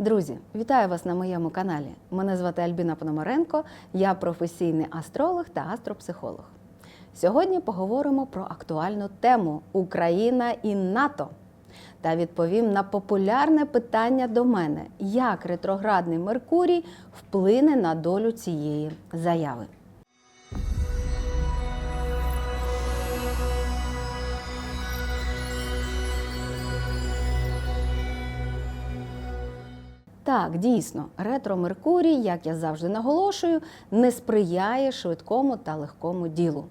Друзі, вітаю вас на моєму каналі. Мене звати Альбіна Пономаренко, я професійний астролог та астропсихолог. Сьогодні поговоримо про актуальну тему Україна і НАТО та відповім на популярне питання до мене, як ретроградний Меркурій вплине на долю цієї заяви. Так, дійсно, ретро Меркурій, як я завжди наголошую, не сприяє швидкому та легкому ділу.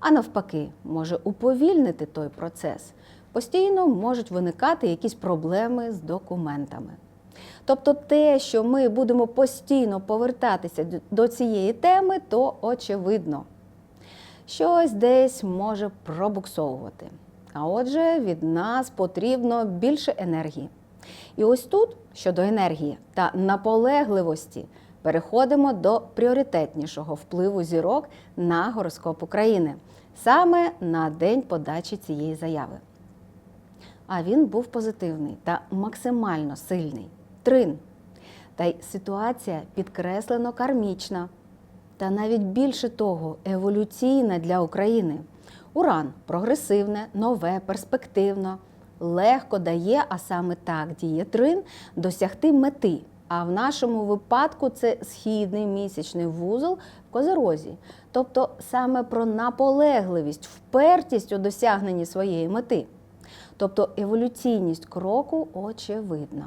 А навпаки, може уповільнити той процес. Постійно можуть виникати якісь проблеми з документами. Тобто те, що ми будемо постійно повертатися до цієї теми, то очевидно. Щось десь може пробуксовувати. А отже, від нас потрібно більше енергії. І ось тут, щодо енергії та наполегливості, переходимо до пріоритетнішого впливу зірок на гороскоп України саме на день подачі цієї заяви. А він був позитивний та максимально сильний. Трин. Та й ситуація підкреслено кармічна. Та навіть більше того, еволюційна для України. Уран прогресивне, нове, перспективно, легко дає, а саме так діє трин, досягти мети. А в нашому випадку це східний місячний вузол в козерозі. Тобто саме про наполегливість, впертість у досягненні своєї мети. Тобто еволюційність кроку очевидна.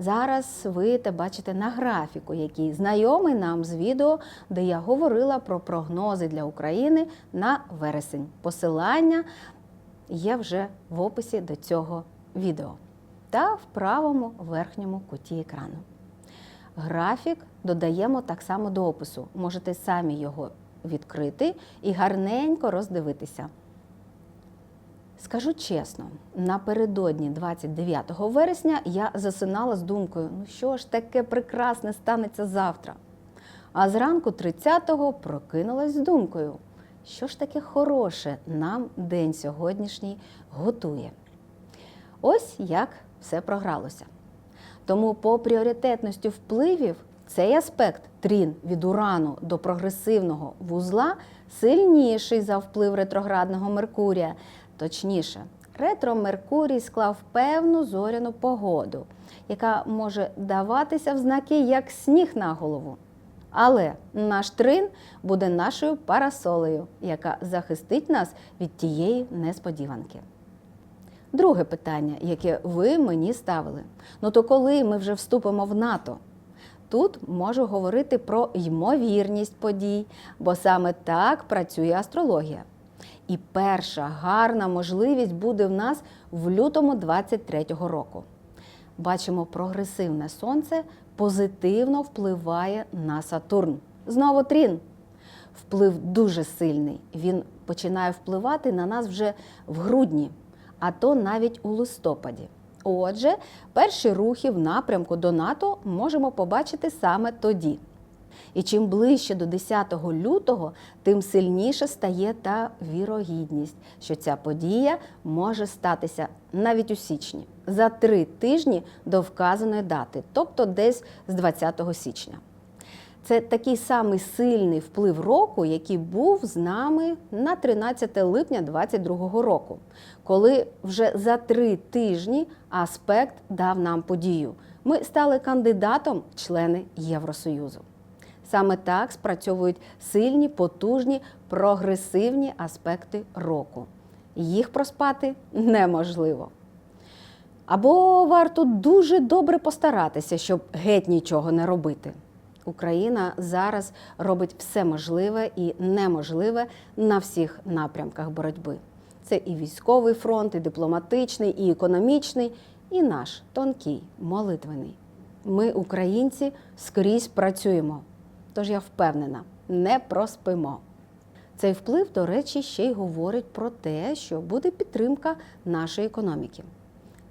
Зараз ви те бачите на графіку, який знайомий нам з відео, де я говорила про прогнози для України на вересень. Посилання є вже в описі до цього відео та в правому верхньому куті екрану. Графік додаємо так само до опису. Можете самі його відкрити і гарненько роздивитися. Скажу чесно, напередодні 29 вересня я засинала з думкою, ну що ж таке прекрасне станеться завтра. А зранку 30-го прокинулась з думкою, що ж таке хороше нам день сьогоднішній готує. Ось як все програлося. Тому по пріоритетності впливів цей аспект трін від урану до прогресивного вузла сильніший за вплив ретроградного Меркурія. Точніше, ретро Меркурій склав певну зоряну погоду, яка може даватися в знаки як сніг на голову. Але наш трин буде нашою парасолею, яка захистить нас від тієї несподіванки. Друге питання, яке ви мені ставили. Ну то коли ми вже вступимо в НАТО? Тут можу говорити про ймовірність подій, бо саме так працює астрологія. І перша гарна можливість буде в нас в лютому 23-го року. Бачимо, прогресивне сонце позитивно впливає на Сатурн. Знову трін. Вплив дуже сильний. Він починає впливати на нас вже в грудні, а то навіть у листопаді. Отже, перші рухи в напрямку до НАТО можемо побачити саме тоді. І чим ближче до 10 лютого, тим сильніше стає та вірогідність, що ця подія може статися навіть у січні за три тижні до вказаної дати, тобто десь з 20 січня. Це такий самий сильний вплив року, який був з нами на 13 липня 2022 року, коли вже за три тижні аспект дав нам подію. Ми стали кандидатом члени Євросоюзу. Саме так спрацьовують сильні, потужні, прогресивні аспекти року. Їх проспати неможливо. Або варто дуже добре постаратися, щоб геть нічого не робити. Україна зараз робить все можливе і неможливе на всіх напрямках боротьби. Це і військовий фронт, і дипломатичний, і економічний, і наш тонкий, молитвений. Ми, українці, скрізь працюємо. Тож я впевнена, не проспимо. Цей вплив, до речі, ще й говорить про те, що буде підтримка нашої економіки.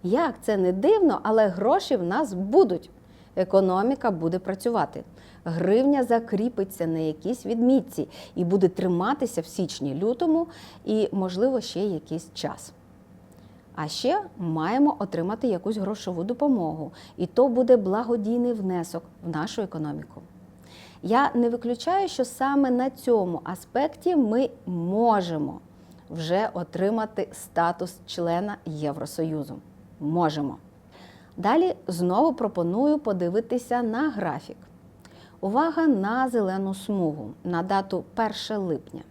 Як це не дивно, але гроші в нас будуть. Економіка буде працювати. Гривня закріпиться на якійсь відмітці і буде триматися в січні-лютому і, можливо, ще якийсь час. А ще маємо отримати якусь грошову допомогу, і то буде благодійний внесок в нашу економіку. Я не виключаю, що саме на цьому аспекті ми можемо вже отримати статус члена Євросоюзу. Можемо. Далі знову пропоную подивитися на графік. Увага на зелену смугу на дату 1 липня.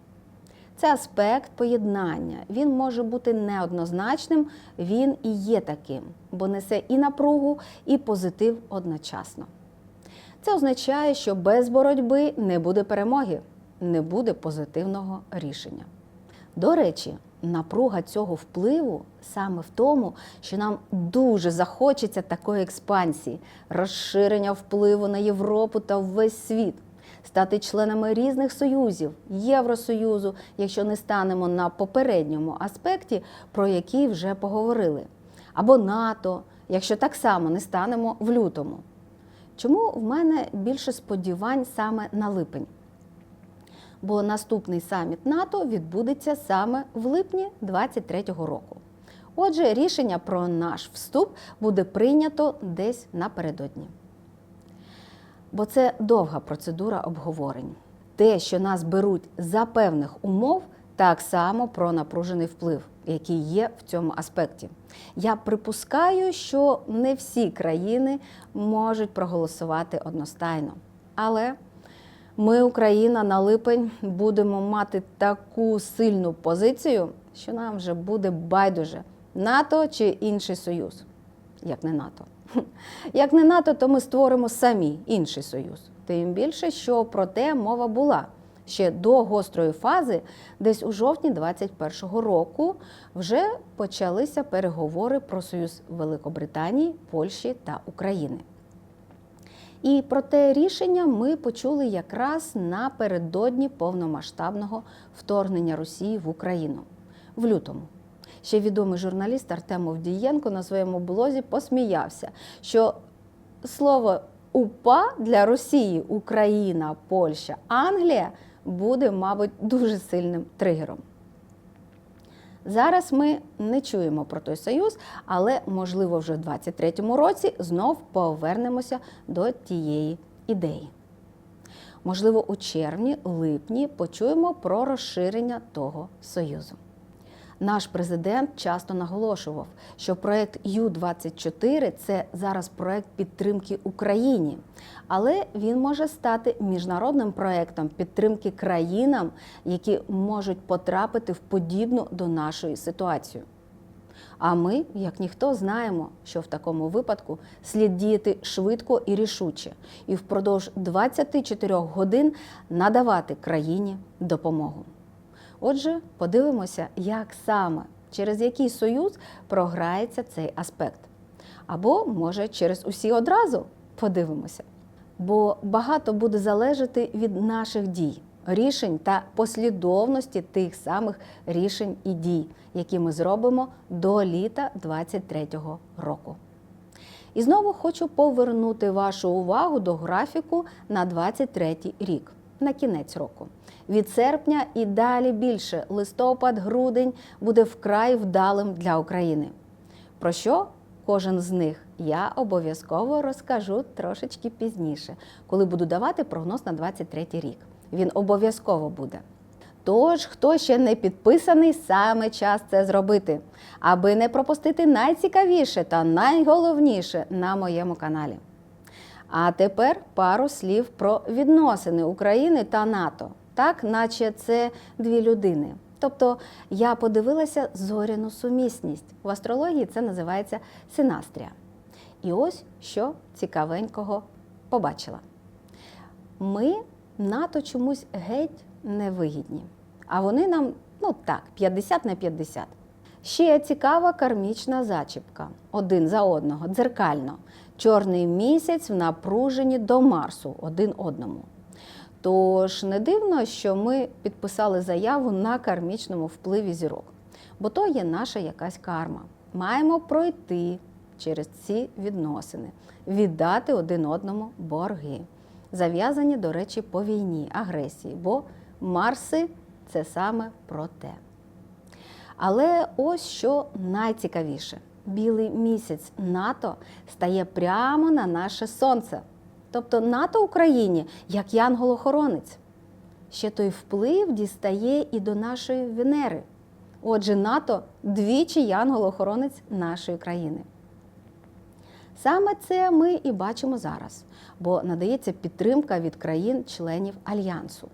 Це аспект поєднання. Він може бути неоднозначним, він і є таким, бо несе і напругу, і позитив одночасно. Це означає, що без боротьби не буде перемоги, не буде позитивного рішення. До речі, напруга цього впливу саме в тому, що нам дуже захочеться такої експансії, розширення впливу на Європу та весь світ, стати членами різних союзів, Євросоюзу, якщо не станемо на попередньому аспекті, про який вже поговорили, або НАТО, якщо так само не станемо в лютому. Чому в мене більше сподівань саме на липень? Бо наступний саміт НАТО відбудеться саме в липні 2023 року. Отже, рішення про наш вступ буде прийнято десь напередодні. Бо це довга процедура обговорень. Те, що нас беруть за певних умов, так само про напружений вплив, який є в цьому аспекті. Я припускаю, що не всі країни можуть проголосувати одностайно. Але ми, Україна, на липень будемо мати таку сильну позицію, що нам вже буде байдуже НАТО чи інший союз, як не НАТО. Як не НАТО, то ми створимо самі інший союз. Тим більше, що про те мова була ще до гострої фази, десь у жовтні 2021 року вже почалися переговори про союз Великобританії, Польщі та України. І про те рішення ми почули якраз напередодні повномасштабного вторгнення Росії в Україну в лютому. Ще відомий журналіст Артем Овдієнко на своєму блозі посміявся, що слово УПА для Росії, Україна, Польща, Англія буде, мабуть, дуже сильним тригером. Зараз ми не чуємо про той союз, але, можливо, вже в 2023 році знов повернемося до тієї ідеї. Можливо, у червні, липні почуємо про розширення того союзу. Наш президент часто наголошував, що проект Ю-24 це зараз проект підтримки Україні, але він може стати міжнародним проектом підтримки країнам, які можуть потрапити в подібну до нашої ситуацію. А ми, як ніхто, знаємо, що в такому випадку слід діяти швидко і рішуче, і впродовж 24 годин надавати країні допомогу. Отже, подивимося, як саме через який союз програється цей аспект. Або, може, через усі одразу подивимося. Бо багато буде залежати від наших дій, рішень та послідовності тих самих рішень і дій, які ми зробимо до літа 2023 року. І знову хочу повернути вашу увагу до графіку на 23 рік, на кінець року. Від серпня і далі більше листопад, грудень буде вкрай вдалим для України. Про що кожен з них я обов'язково розкажу трошечки пізніше, коли буду давати прогноз на 23 рік. Він обов'язково буде. Тож, хто ще не підписаний, саме час це зробити, аби не пропустити найцікавіше та найголовніше на моєму каналі. А тепер пару слів про відносини України та НАТО, так наче це дві людини. Тобто я подивилася зоряну сумісність. В астрології це називається синастрія. І ось що цікавенького побачила. Ми НАТО чомусь геть невигідні, а вони нам, ну так, 50 на 50. Ще цікава кармічна зачіпка один за одного, дзеркально. Чорний місяць в напруженні до Марсу один одному. Тож не дивно, що ми підписали заяву на кармічному впливі зірок, бо то є наша якась карма. Маємо пройти через ці відносини, віддати один одному борги. Зав'язані, до речі, по війні, агресії, бо Марси це саме про те. Але ось що найцікавіше: білий місяць НАТО стає прямо на наше сонце. Тобто НАТО Україні як янгол-охоронець. Ще той вплив дістає і до нашої Венери. Отже, НАТО двічі янгол-охоронець нашої країни. Саме це ми і бачимо зараз, бо надається підтримка від країн-членів альянсу.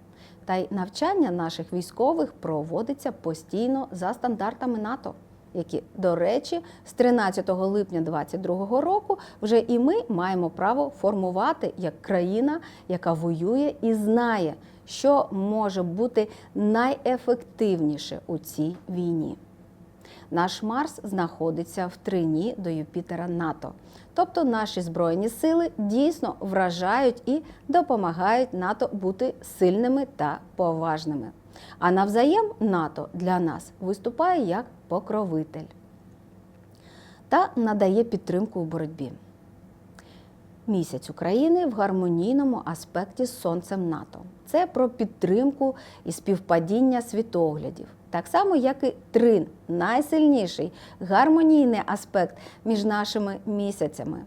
Та й навчання наших військових проводиться постійно за стандартами НАТО, які, до речі, з 13 липня 2022 року вже і ми маємо право формувати як країна, яка воює і знає, що може бути найефективніше у цій війні. Наш Марс знаходиться в трині до Юпітера НАТО. Тобто наші збройні сили дійсно вражають і допомагають НАТО бути сильними та поважними. А навзаєм НАТО для нас виступає як покровитель та надає підтримку у боротьбі. Місяць України в гармонійному аспекті з Сонцем НАТО. Це про підтримку і співпадіння світоглядів. Так само, як і трин, найсильніший гармонійний аспект між нашими місяцями.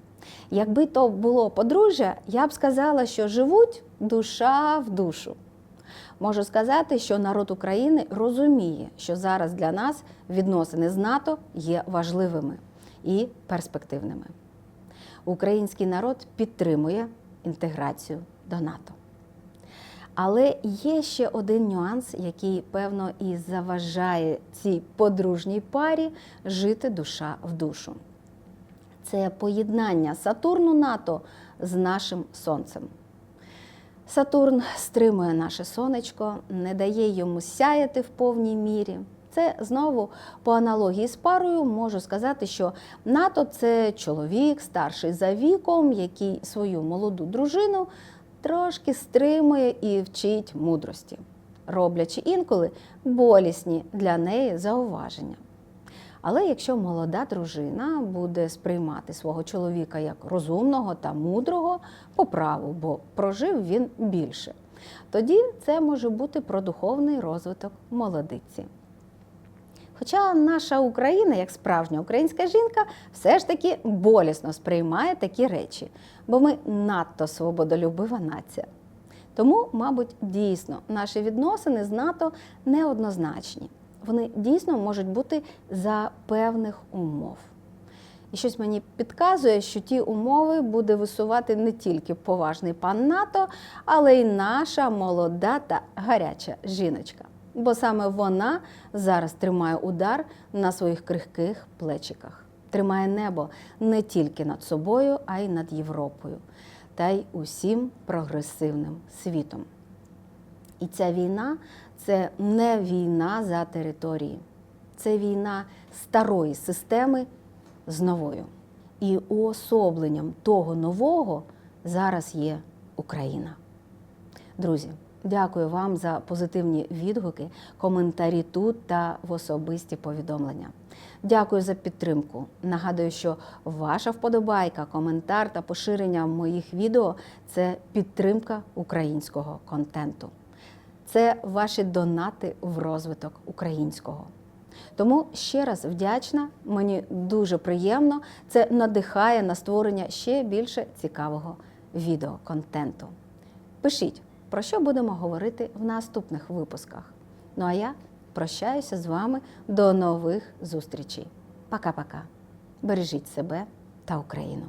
Якби то було подружжя, я б сказала, що живуть душа в душу. Можу сказати, що народ України розуміє, що зараз для нас відносини з НАТО є важливими і перспективними. Український народ підтримує інтеграцію до НАТО. Але є ще один нюанс, який, певно, і заважає цій подружній парі жити душа в душу. Це поєднання Сатурну НАТО з нашим Сонцем. Сатурн стримує наше сонечко, не дає йому сяяти в повній мірі. Це знову по аналогії з парою можу сказати, що НАТО це чоловік, старший за віком, який свою молоду дружину трошки стримує і вчить мудрості, роблячи інколи болісні для неї зауваження. Але якщо молода дружина буде сприймати свого чоловіка як розумного та мудрого по праву, бо прожив він більше, тоді це може бути про духовний розвиток молодиці. Хоча наша Україна, як справжня українська жінка, все ж таки болісно сприймає такі речі, бо ми надто свободолюбива нація. Тому, мабуть, дійсно наші відносини з НАТО неоднозначні. Вони дійсно можуть бути за певних умов. І щось мені підказує, що ті умови буде висувати не тільки поважний пан НАТО, але й наша молода та гаряча жіночка бо саме вона зараз тримає удар на своїх крихких плечиках, тримає небо не тільки над собою, а й над Європою та й усім прогресивним світом. І ця війна це не війна за території, це війна старої системи з новою. І уособленням того нового зараз є Україна. Друзі. Дякую вам за позитивні відгуки, коментарі тут та в особисті повідомлення. Дякую за підтримку. Нагадую, що ваша вподобайка, коментар та поширення моїх відео це підтримка українського контенту. Це ваші донати в розвиток українського. Тому ще раз вдячна, мені дуже приємно. Це надихає на створення ще більше цікавого відеоконтенту. Пишіть про що будемо говорити в наступних випусках. Ну а я прощаюся з вами до нових зустрічей. Пока-пока. Бережіть себе та Україну.